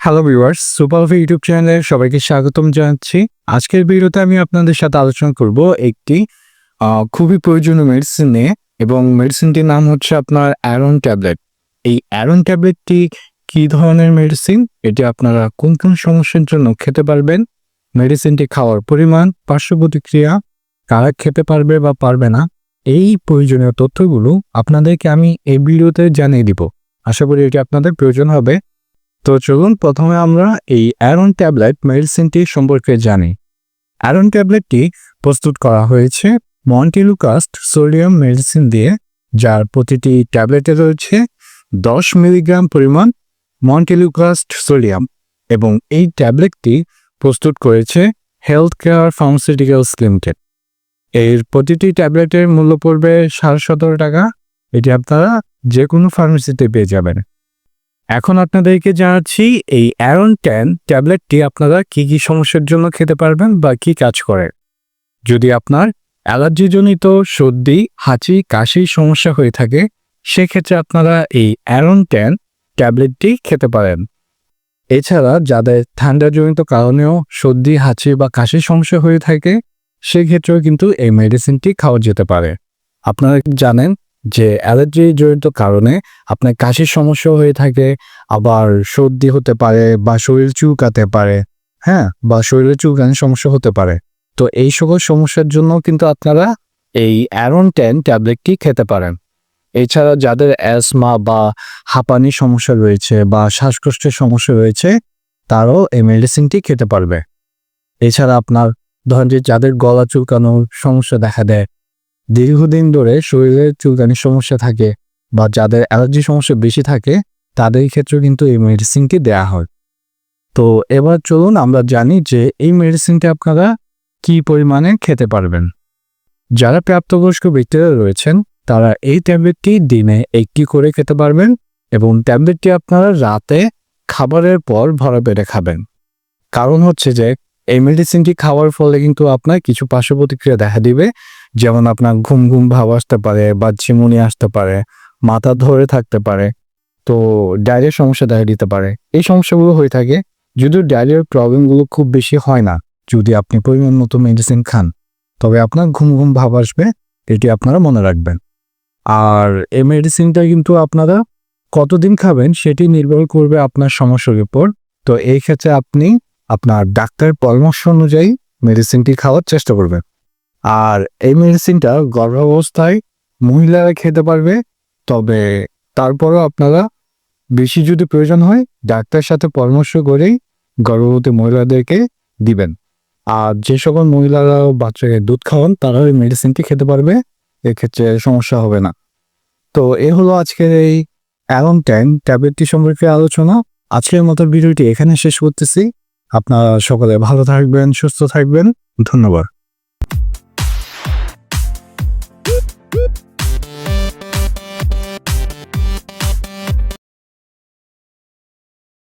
Hello viewers সুপারভি YouTube চ্যানেলে সবাইকে স্বাগতম জানাচ্ছি। আজকের ভিডিওতে আমি আপনাদের সাথে আলোচনা করব একটি খুবই প্রয়োজনীয় মেডিসিন নিয়ে এবং মেডিসিনটির নাম হচ্ছে আপনার অ্যারন ট্যাবলেট এই অ্যারন ট্যাবলেটটি কী ধরনের মেডিসিন এটি আপনারা কোন কোন সমস্যার জন্য খেতে পারবেন? মেডিসিনটি খাওয়ার পরিমাণ, পার্শ্ব প্রতিক্রিয়া, কারা খেতে পারবে বা পারবে না? এই প্রয়োজনীয় তথ্যগুলো আপনাদেরকে আমি এই ভিডিওতে জানিয়ে দিব। আশা করি এটি আপনাদের প্রয়োজন হবে। তো চলুন প্রথমে আমরা এই অ্যারন ট্যাবলেট মেডিসিনটি সম্পর্কে জানি। অ্যারন ট্যাবলেটটি প্রস্তুত করা হয়েছে মন্টিলুকাস্ট সোডিয়াম মেডিসিন দিয়ে, যার প্রতিটি ট্যাবলেটে রয়েছে দশ মিলিগ্রাম পরিমাণ মন্টিলুকাস্ট সোডিয়াম এবং এই ট্যাবলেটটি প্রস্তুত করেছে হেলথ কেয়ার ফার্মাসিউটিক্যালস লিমিটেড এর প্রতিটি ট্যাবলেটের মূল্য পড়বে সাড়ে সতেরো টাকা। এটি আপনারা যে কোনো ফার্মেসিতে পেয়ে যাবেন। এখন আপনাদেরকে জানাচ্ছি, এই অ্যারন ট্যান ট্যাবলেটটি আপনারা কি কি সমস্যার জন্য খেতে পারবেন বা কি কাজ করে? যদি আপনার অ্যালার্জিজনিত সর্দি, হাঁচি, কাশির সমস্যা হয়ে থাকে, সেক্ষেত্রে আপনারা এই অ্যারন ট্যান ট্যাবলেটটি খেতে পারেন। এছাড়া যাদের ঠান্ডাজনিত কারণেও সর্দি, হাঁচি বা কাশির সমস্যা হয়ে থাকে, সেক্ষেত্রেও কিন্তু এই মেডিসিনটি খাওয়া যেতে পারে। আপনারা জানেন যে অ্যালার্জি জনিত কারণে আপনার কাশির সমস্যা হয়ে থাকে, আবার সর্দি হতে পারে বা শরীর চুলকাতে পারে হ্যাঁ? বা শরীরে চুলকানোর সমস্যা হতে পারে। তো এই সকল সমস্যার জন্য কিন্তু আপনারা এই অ্যারন টেন ট্যাবলেটটি খেতে পারেন। এছাড়া যাদের অ্যাসমা বা হাঁপানির সমস্যা রয়েছে বা শ্বাসকষ্টের সমস্যা রয়েছে, তারাও এই মেডিসিনটি খেতে পারবে। এছাড়া আপনার ধরেন যে যাদের গলা চুলকানোর সমস্যা দেখা দেয় দীর্ঘদিন ধরে শরীরে চুলকানির সমস্যা থাকে বা যাদের অ্যালার্জি সমস্যা বেশি থাকে, তাদের ক্ষেত্রেও কিন্তু এই মেডিসিনটি দেয়া হয়। তো এবার চলুন আমরা জানি যে এই মেডিসিনটি আপনারা কি পরিমাণে খেতে পারবেন। যারা প্রাপ্তবয়স্ক ব্যক্তিরা রয়েছেন, তারা এই ট্যাবলেটটি দিনে একটি করে খেতে পারবেন এবং ট্যাবলেটটি আপনারা রাতে খাবারের পর ভরা পেটে খাবেন। কারণ হচ্ছে যে, এই মেডিসিনটি খাওয়ার ফলে কিন্তু আপনার কিছু পার্শ্ব প্রতিক্রিয়া দেখা দিবে যেমন আপনার ঘুম ঘুম ভাব আসতে পারে বা ঝিমুনি আসতে পারে, মাথা ধরে থাকতে পারে, তো ডায়রিয়ার সমস্যা দেখা দিতে পারে। এই সমস্যাগুলো হয়ে থাকে, যদিও ডায়রিয়ার প্রবলেমগুলো খুব বেশি হয় না, যদি আপনি পরিমাণ মতো মেডিসিন খান, তবে আপনার ঘুম ঘুম ভাব আসবে, এটি আপনারা মনে রাখবেন। আর এই মেডিসিনটা কিন্তু আপনারা কতদিন খাবেন সেটি নির্ভর করবে আপনার সমস্যার উপর, তো এই ক্ষেত্রে আপনি আপনার ডাক্তারের পরামর্শ অনুযায়ী মেডিসিনটি খাওয়ার চেষ্টা করবেন। আর এই মেডিসিনটা গর্ভাবস্থায় মহিলারা খেতে পারবে, তবে তারপরও আপনারা বেশি যদি প্রয়োজন হয়, ডাক্তারের সাথে পরামর্শ করেই গর্ভবতী মহিলাদেরকে দিবেন। আর যে সকল মহিলারা বাচ্চাকে দুধ খাওয়ান তারা এই মেডিসিনটি খেতে পারবে, এক্ষেত্রে সমস্যা হবে না। তো এ হলো আজকের এই অ্যালন টেন ট্যাবলেটটি সম্পর্কে আলোচনা। আজকের মতো ভিডিওটি এখানে শেষ করতেছি। আপনারা সকলে ভালো থাকবেন, সুস্থ থাকবেন। ধন্যবাদ। Boop.